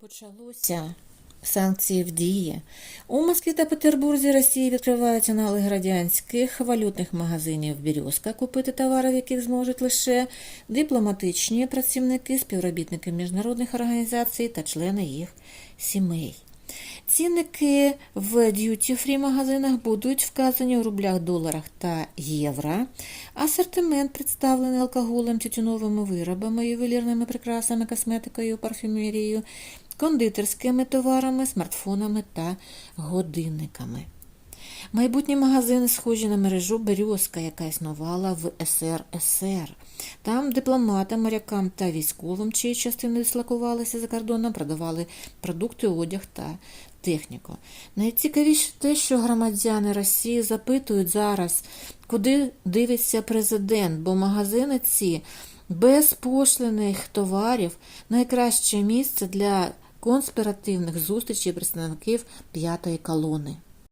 Почалося санкції в дії. У Москві та Петербурзі Росії відкриваються аналоги радянських валютних магазинів «Бірюзка», купити товари, в яких зможуть лише дипломатичні працівники, співробітники міжнародних організацій та члени їх сімей. Цінники в д'юті-фрі магазинах будуть вказані у рублях, доларах та євро. Асортимент представлений алкоголем, тютюновими виробами, ювелірними прикрасами, косметикою, парфюмерією, кондитерськими товарами, смартфонами та годинниками. Майбутні магазини схожі на мережу «Березка», яка існувала в СРСР. Там дипломатам, морякам та військовим, чиї частини дислокувалися за кордоном, продавали продукти, одяг та техніку. Найцікавіше те, що громадяни Росії запитують зараз, куди дивиться президент, бо магазини ці без пошлиних товарів найкраще місце для конспіративних зустрічей представників п'ятої колони.